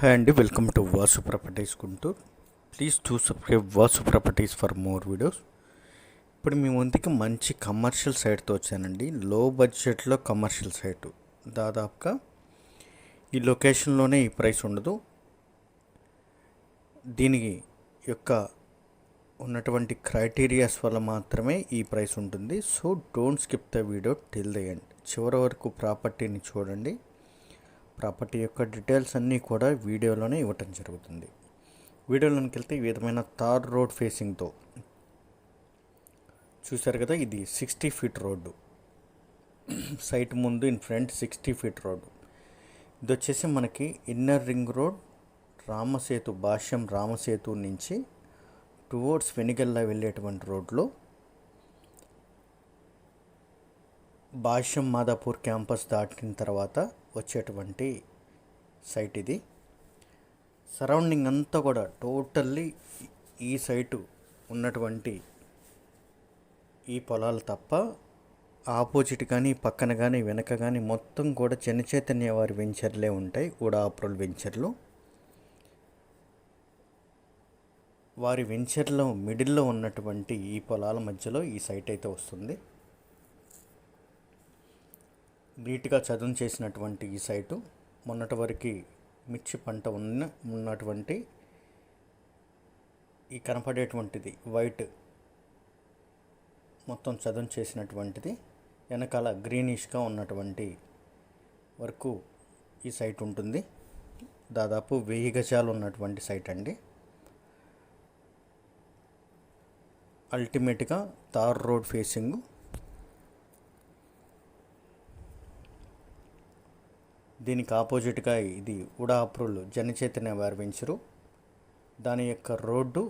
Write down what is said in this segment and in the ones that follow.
Hi అండి welcome to Vasu properties Guntur. Please to subscribe Vasu properties for more videos. ఇప్పుడు మీ ముందుకి మంచి కమర్షియల్ సైట్తో వచ్చానండి. లో బడ్జెట్లో కమర్షియల్ సైట్ దాదాపుగా ఈ లొకేషన్లోనే ఈ ప్రైస్ ఉండదు. దీనికి యొక్క ఉన్నటువంటి క్రైటీరియాస్ వల్ల మాత్రమే ఈ ప్రైస్ ఉంటుంది. So don't skip the video till the end. చివరి వరకు ప్రాపర్టీని చూడండి. ప్రాపర్టీ యొక్క డీటెయిల్స్ అన్నీ కూడా వీడియోలోనే ఇవ్వటం జరుగుతుంది. వీడియోలోకి వెళ్తే ఈ విధమైన తార్ రోడ్ ఫేసింగ్తో చూశారు కదా ఇది సిక్స్టీ ఫీట్ రోడ్డు. సైట్ ముందు in front sixty feet road. ఇది వచ్చేసి మనకి inner ring road Ramasetu Bhashyam Ramasetu నుంచి టువర్డ్స్ వెనిగల్లా వెళ్ళేటువంటి రోడ్లో భాష్యం మాదాపూర్ క్యాంపస్ దాటిన తర్వాత వచ్చేటువంటి సైట్ ఇది. సరౌండింగ్ అంతా కూడా టోటల్లీ ఈ సైటు ఉన్నటువంటి ఈ పొలాలు తప్ప ఆపోజిట్ కానీ పక్కన కానీ వెనక కానీ మొత్తం కూడా చిన్న చైతన్య వారి వెంచర్లే ఉంటాయి. ఉడాప్రోల్ వెంచర్లు. వారి వెంచర్లో మిడిల్లో ఉన్నటువంటి ఈ పొలాల మధ్యలో ఈ సైట్ అయితే వస్తుంది. నీట్గా చదును చేసినటువంటి ఈ సైటు మొన్నటి వరకు మిర్చి పంట ఉన్న ఉన్నటువంటి ఈ కనపడేటువంటిది వైట్ మొత్తం చదును చేసినటువంటిది వెనకాల గ్రీనిష్గా ఉన్నటువంటి వరకు ఈ సైట్ ఉంటుంది. దాదాపు వెయ్యి గజాలు ఉన్నటువంటి సైట్ అండి. అల్టిమేట్గా తార్ రోడ్ ఫేసింగ్ దీనికి ఆపోజిట్గా ఇది ఉడాప్రులు జనచైతన్య వారి దాని యొక్క రోడ్డు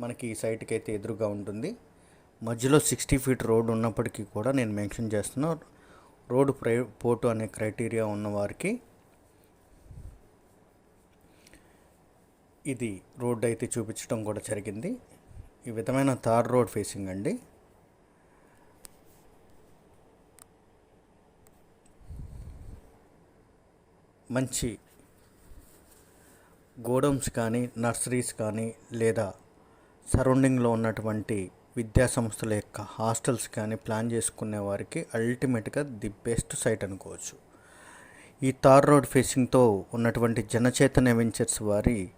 మనకి ఈ సైట్కి అయితే ఎదురుగా ఉంటుంది. మధ్యలో సిక్స్టీ ఫీట్ రోడ్డు ఉన్నప్పటికీ కూడా నేను మెన్షన్ చేస్తున్నా రోడ్డు ప్రై పోటు అనే క్రైటీరియా ఉన్నవారికి ఇది రోడ్డు అయితే చూపించడం కూడా జరిగింది. ఈ విధమైన తార్ రోడ్ ఫేసింగ్ అండి. మంచి గోడౌన్స్ కానీ నర్సరీస్ కానీ లేదా సరౌండింగ్లో ఉన్నటువంటి విద్యా సంస్థల యొక్క హాస్టల్స్ కానీ ప్లాన్ చేసుకునే వారికి అల్టిమేట్గా ది బెస్ట్ సైట్ అనుకోవచ్చు. ఈ తార్ రోడ్ ఫేసింగ్తో ఉన్నటువంటి జనచేతన వెంచర్స్ వారి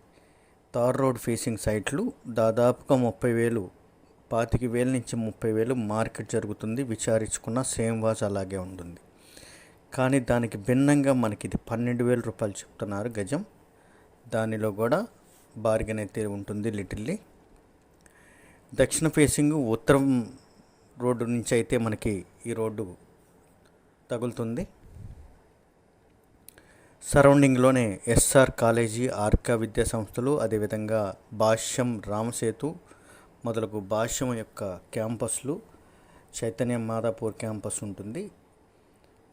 తార్ రోడ్ ఫేసింగ్ సైట్లు దాదాపుగా ముప్పై వేలు పాతిక వేల నుంచి ముప్పై వేలు మార్కెట్ జరుగుతుంది. విచారించుకున్న సేమ్ వాజ్ అలాగే ఉంటుంది. కానీ దానికి భిన్నంగా మనకి ఇది పన్నెండు వేల రూపాయలు చెప్తున్నారు గజం. దానిలో కూడా బార్గెన్ అయితే ఉంటుంది లిటిల్లీ. దక్షిణ ఫేసింగ్ ఉత్తరం రోడ్డు నుంచి అయితే మనకి ఈ రోడ్డు తగులుతుంది. సరౌండింగ్లోనే ఎస్ఆర్ కాలేజీ ఆర్కా విద్యా సంస్థలు అదేవిధంగా భాష్యం రామసేతు మొదలగు భాష్యం యొక్క క్యాంపస్లు చైతన్య మాదాపూర్ క్యాంపస్ ఉంటుంది.